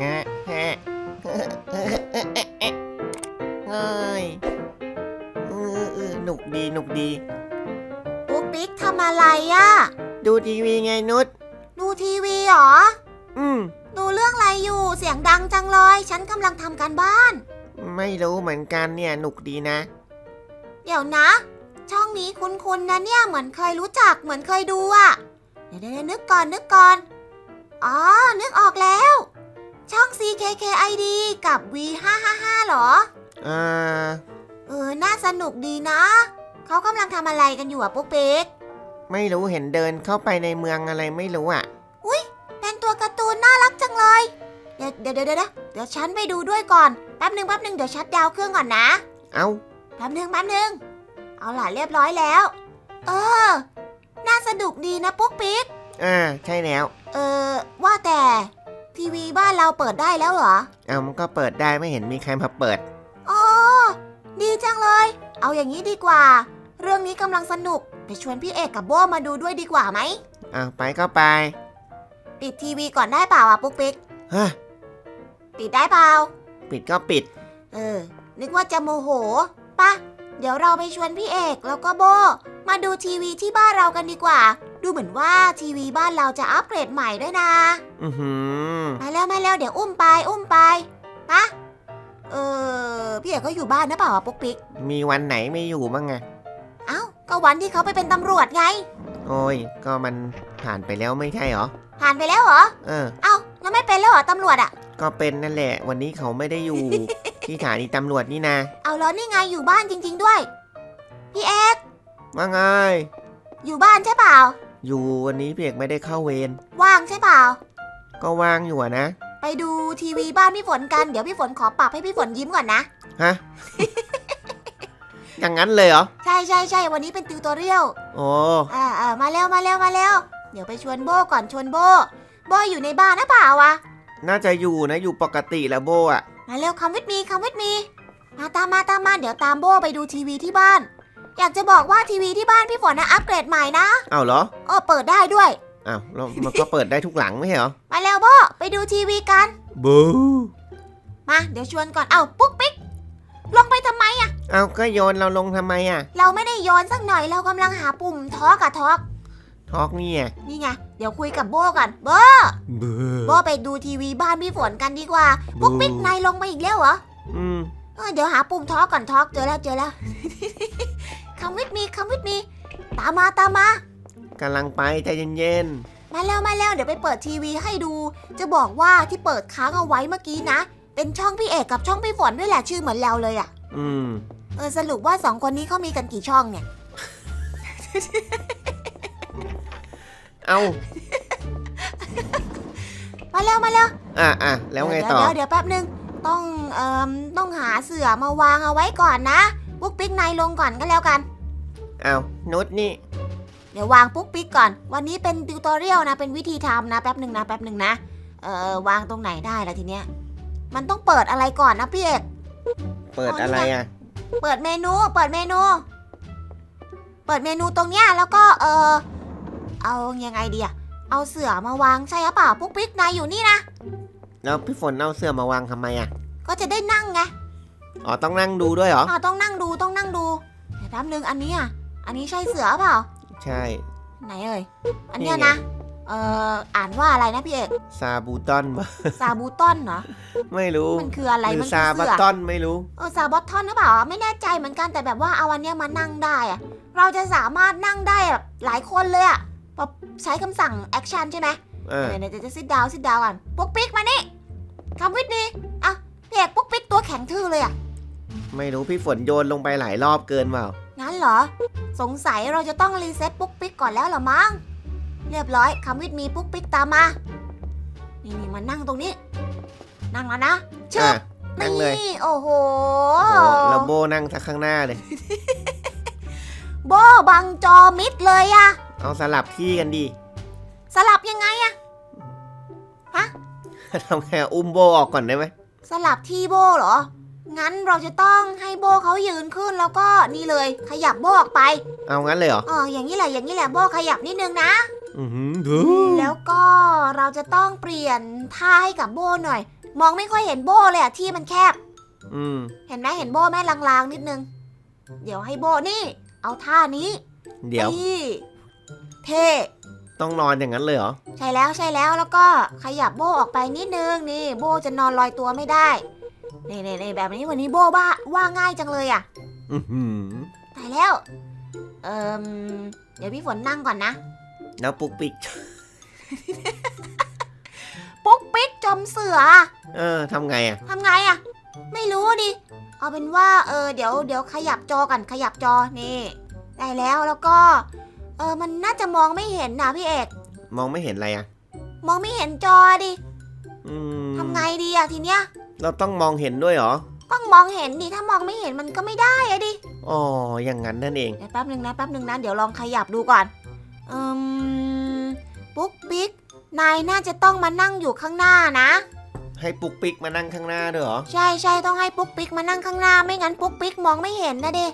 ฮะฮะเอ้ยเออเอหนุกดีหนุกดี ปุ๊กปิ๊กทำอะไรอะดูทีวีไงนุชดูทีวีเหรอ อืม ดูเรื่องอะไรอยู่ เสียงดังจังเลย ฉันกำลังทำการบ้าน ไม่รู้เหมือนกันเนี่ยหนุกดีนะ เดี๋ยวนะ ช่องนี้คุ้นๆนะเนี่ย เหมือนเคยรู้จัก เหมือนเคยดูอะเดี๋ยวเดี๋ยวนึกก่อนนึกก่อน อ๋อ นึกออกแล้ว ช่อง CKKID กับ V555 เหรอ อ่า เออ น่าสนุกดีนะ เขากำลังทำอะไรกันอยู่อะปุ๊กปิ๊กไม่รู้เห็นเดินเข้าไปในเมืองอะไรไม่รู้อะเป็นตัวการ์ตูนน่ารักจังเลย เดี๋ยวเดี๋ยวเดี๋ยวเดี๋ยวเดี๋ยวฉันไปดูด้วยก่อน แป๊บหนึ่งแป๊บหนึ่งเดี๋ยวชัดดาวน์เครื่องก่อนนะ เอ้าแป๊บหนึ่งแป๊บหนึ่งเอาล่ะเรียบร้อยแล้ว เออ น่าสนุกดีนะปุ๊กปิ๊กอ่า ใช่แล้ว เออว่าแต่ ทีวีบ้านเราเปิดได้แล้วเหรอ เอามันก็เปิดได้ไม่เห็นมีใครมาเปิด อ๋อ ดีจังเลย เอาอย่างนี้ดีกว่า เรื่องนี้กำลังสนุก ไปชวนพี่เอกกับโบมาดูด้วยดีกว่าไหมอ่าไปก็ไปปิดทีวีก่อนได้เปล่าอะปุ๊กปิ๊ก ฮะปิดได้เปล่า ปิดก็ปิด เออ นึกว่าจะโมโหปะเดี๋ยวเราไปชวนพี่เอกแล้วก็โบ มาดูทีวีที่บ้านเรากันดีกว่า ดูเหมือนว่าทีวีบ้านเราจะอัปเกรดใหม่ด้วยนะ อือหือมาแล้วมาแล้วเดี๋ยวอุ้มไปอุ้มไปปะเออพี่เอกก็อยู่บ้านนะเปล่าวะปุ๊กปิ๊ก มีวันไหนไม่อยู่บ้างไงเอ้าก็วันที่เขาไปเป็นตำรวจไง โอ้ย ก็มันผ่านไปแล้วไม่ใช่เหรอ ผ่านไปแล้วเหรอ เออ เอ้าแล้วไม่เป็นแล้วเหรอตำรวจอะก็เป็นนั่นแหละ วันนี้เขาไม่ได้อยู่ ที่สถานีตำรวจนี่นะ เอาแล้วนี่ไงอยู่บ้านจริง ๆด้วย พี่เอก ว่าไง อยู่บ้านใช่เปล่า อยู่วันนี้พี่เอกไม่ได้เข้าเวร ว่างใช่เปล่า ก็ว่างอยู่อะนะ ไปดูทีวีบ้านพี่ฝนกัน เดี๋ยวพี่ฝนขอปรับให้พี่ฝนยิ้มก่อนนะ ฮะ อย่างนั้นเลยเหรอ ใช่ใช่ใช่วันนี้เป็นติวตอเรียลโอ้อ่าอ่ามาเร็วมาเร็วมาเร็ว เดี๋ยวไปชวนโบก่อนชวนโบ โบอยู่ในบ้านนะเปล่าวะ น่าจะอยู่นะอยู่ปกติแหละโบอะมาเร็วคำวิทมีคำวิทมี มาตามมาตามมาเดี๋ยวตามโบไปดูทีวีที่บ้าน อยากจะบอกว่าทีวีที่บ้านพี่ฝนนะอัปเกรดใหม่นะอ้าวเหรอเออเปิดได้ด้วย อ้าวแล้วมันก็เปิดได้ทุกหลังไม่ใช่เหรอมาเร็วโบไปดูทีวีกัน บูมาเดี๋ยวชวนก่อน เอ้าปุ๊กปิ๊กลงไปทำไมอะอ้าวก็โยนเราลงทำไมอะเราไม่ได้โยนสักหน่อยเรากำลังหาปุ่มทอกอะทอก ทอกนี่ไงนี่ไง เดี๋ยวคุยกับโบก่อนโบบูโบไปดูทีวีบ้านพี่ฝนกันดีกว่า ปุ๊กปิ๊กนายลงไปอีกแล้วเหรออืม เออเดี๋ยวหาปุ่มทอกก่อนทอกเจอแล้วเจอแล้ว คำวิทมีคำวิทมีตามมาตามมา กำลังไปใจเย็นมาแล้วมาแล้วเดี๋ยวไปเปิดทีวีให้ดู จะบอกว่าที่เปิดค้างเอาไว้เมื่อกี้นะ เป็นช่องพี่เอกกับช่องพี่ฝนด้วยแหละชื่อเหมือนเราเลยอะ่ะๆ อืม เออสรุปว่าสองคนนี้เขามีกันกี่ช่องเนี่ยเอามาแล้วมาแล้วอะอะแล้วไงต่อ เดี๋ยวเดี๋ยวแป๊บนึงต้องเอ่มต้องหาเสื่อมาวางเอาไว้ก่อนนะ ปุ๊กปิ๊กนายลงก่อนก็แล้วกัน เอานุชนี่ เดี๋ยววางปุ๊กปิ๊กก่อน วันนี้เป็นติวตอเรียลนะเป็นวิธีทำนะแป๊บหนึ่งนะแป๊บหนึ่งนะเอ่อวางตรงไหนได้ละทีเนี้ย มันต้องเปิดอะไรก่อนนะพี่เอกเปิดอะไรอะ เปิดเมนูเปิดเมนู เปิดเมนูตรงเนี้ยแล้วก็เออเอายังไงดีอะเอาเสื่อมาวางใช่หรือเปล่าปุ๊กปิ๊กนายอยู่นี่นะแล้วพี่ฝนเอาเสื้อมาวางทำไมอะ ก็จะได้นั่งไง อ๋อต้องนั่งดูด้วยเหรออ๋อต้องนั่งดูต้องนั่งดูเดี๋ยวแป๊บหนึ่งอันนี้อะอันนี้ใช่เสือเปล่า ใช่ ไหนเอ่ย อันเนี้ยนี่ไงนะ เอ่อ อ่านว่าอะไรนะพี่เอก ซาบูตอนปะซาบูตอนเหรอ ไม่รู้มันคืออะไร หรืมันซาคือบัตเสือตอนไม่รู้ เออ ซาบอตทอนหรือเปล่า ไม่แน่ใจเหมือนกัน แต่แบบว่าเอาอันเนี้ยมานั่งได้อะเราจะสามารถนั่งได้แบบหลายคนเลยอะแบบใช้คำสั่งแอคชั่นใช่ไหมเออ เดี๋ยวเดี๋ยวจะซิดดาวซิดดาวก่อนปุ๊กปิ๊กมานี่คำวิทย์นี่อะพี่ เอกปุ๊กปิ๊กตัวแข็งทื่อเลยอะไม่รู้พี่ฝนโยนลงไปหลายรอบเกินเปล่า งั้นเหรอ สงสัยเราจะต้องรีเซ็ตปุ๊กปิ๊กก่อนแล้วเหรอมั้ง เรียบร้อยคำวิทย์มีปุ๊กปิ๊กตามมา นี่นี่มานั่งตรงนี้ นั่งแล้วนะเชิบอะนั่งเลยนี่โอ้โห โอ้โหแล้วโบนั่งทักข้างหน้าเลย โบบังจอมิดเลยอะเอาสลับที่กันดี สลับยังไงอะ ทำไงอะอุ้มโบออกก่อนได้ไหม สลับที่โบเหรอ งั้นเราจะต้องให้โบเขายืนขึ้นแล้วก็นี่เลย ขยับโบออกไปเอางั้นเลยเหรอ อ๋ออย่างนี้แหละอย่างนี้แหละโบขยับนิดนึงนะ อือหือดูแล้วก็เราจะต้องเปลี่ยนท่าให้กับโบหน่อย มองไม่ค่อยเห็นโบเลยอะที่มันแคบ อืม เห็นไหมเห็นโบแม่ลางๆนิดนึง เดี๋ยวให้โบนี่ เอาท่านี้เดี๋ยว นี่เท่ ต้องนอนอย่างนั้นเลยเหรอ ใช่แล้วใช่แล้วแล้วก็ขยับโบออกไปนิดนึงนี่ โบจะนอนลอยตัวไม่ได้นี่นี่นี่แบบนี้วันนี้โบบ้าว่าง่ายจังเลยอะอือหือตายแล้ว เอิมเดี๋ยวพี่ฝนนั่งก่อนนะแล้วปุกปิก ปุ๊กปิ๊กจมเสือเออทำไงอะ ทำไงอะไม่รู้ดิ เอาเป็นว่าเออเดี๋ยวเดี๋ยวขยับจอกันขยับจอนี่ ได้แล้วแล้วก็ เออมันน่าจะมองไม่เห็นนะพี่เอก มองไม่เห็นอะไรอะ มองไม่เห็นจอดิอืมทำไงดีอะทีเนี้ยเราต้องมองเห็นด้วยเหรอ ต้องมองเห็นดิถ้ามองไม่เห็นมันก็ไม่ได้อะดิอ๋อ อย่างนั้นนั่นเอง เดี๋ยวแป๊บหนึ่งนะแป๊บหนึ่งนะเดี๋ยวลองขยับดูก่อนอืมปุ๊กปิ๊กนายน่าจะต้องมานั่งอยู่ข้างหน้านะ ให้ปุกปิกมานั่งข้างหน้าด้วยเหรอ ใช่ใช่ต้องให้ปุ๊กปิ๊กมานั่งข้างหน้าไม่งั้นปุ๊กปิ๊กมองไม่เห็นนะดิ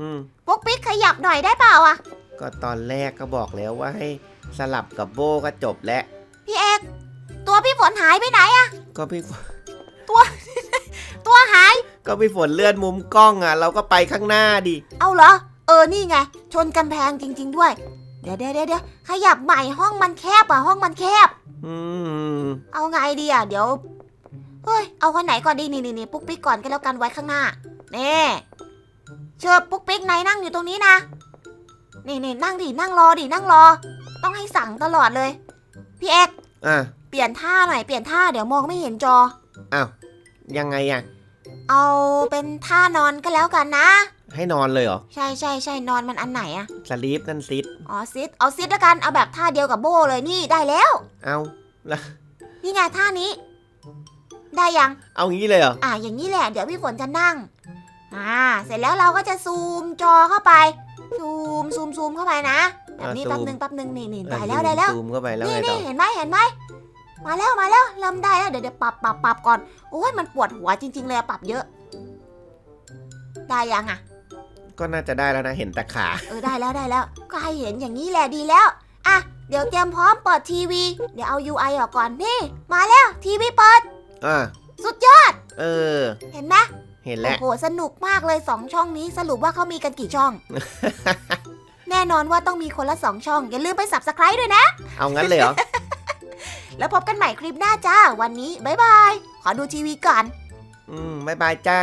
อืม ปุ๊กปิ๊กขยับหน่อยได้เปล่าอะ ก็ตอนแรกก็บอกแล้วว่าให้สลับกับโบก็จบแล้ว พี่เอก ตัวพี่ฝนหายไปไหนอะก็พี่ฝนตัวหาย ก็พี่ฝนเลื่อนมุมกล้องอะ เราก็ไปข้างหน้าดิ เอาเหรอ เออ นี่ไง ชนกำแพงจริง ๆ ด้วย เดี๋ยวเดี๋ยวเดี๋ยวเดี๋ยวขยับใหม่ห้องมันแคบอะห้องมันแคบ อืม เอาไงดีอะเดี๋ยว เฮ้ย เอาคนไหนก่อนดีนี่นี่นี่ปุ๊กปิ๊กก่อนก็แล้วกันไว้ข้างหน้าเน่เชิญปุ๊กปิ๊กนายนั่งอยู่ตรงนี้นะ นี่นี่นั่งดิ นั่งรอดิ นั่งรอ ต้องให้สั่งตลอดเลย พี่เอกอะเปลี่ยนท่าหน่อย เปลี่ยนท่า เดี๋ยวมองไม่เห็นจอ อ้าวยังไงอะ เอาเป็นท่านอนก็แล้วกันนะ ให้นอนเลยเหรอใช่ใช่ใช่นอนมันอันไหนอะสลีปนั่นซิดอ๋อซิดเอาซิดแล้วกัน เอาแบบท่าเดียวกับโบเลยนี่ได้แล้ว เอานี่ไงท่านี้ ได้ยัง เอางี้เลยเหรออ่าอย่างนี้แหละ เดี๋ยวพี่ฝนจะนั่ง อ่า เสร็จแล้วเราก็จะซูมจอเข้าไป ซูมซูมซูมเข้าไปนะแบบนี้อ่าซูแป๊บมหนึ่งแป๊บหนึ่งนี่นี่เออได้แล้วซูมได้แล้วซูมเข้าไปแล้วนี่ไงต่นี่อเห็นไหมเห็นไหมมาแล้วมาแล้วเริ่มได้แล้วเดี๋ยวเดี๋ยวปรับปรับปรับก่อนโอ้ยมันปวดหัวจริง ๆ เลยอะปรับเยอะ ได้ยังอะก็น่าจะได้แล้วนะเห็นแต่ขา เออได้แล้วได้แล้ว ก็ให้เห็นอย่างนี้แหละดีแล้วอะเดี๋ยวเตรียมพร้อมเปิดทีวี เดี๋ยวเอา UI ออกก่อนนี่ มาแล้วทีวีเปิดอ่าสุดยอดเออ เห็นไหม เห็นโอ้แล้ว โห สนุกมากเลยสองช่องนี้สรุปว่าเขามีกันกี่ช่อง แน่นอนว่าต้องมีคนละสองช่อง อย่าลืมไป subscribe ด้วยนะ เอางั้นเลยเหรอ แล้วพบกันใหม่คลิปหน้าจ้า วันนี้ บ๊ายบาย ขอดูทีวีก่อน อืมบายบายจ้า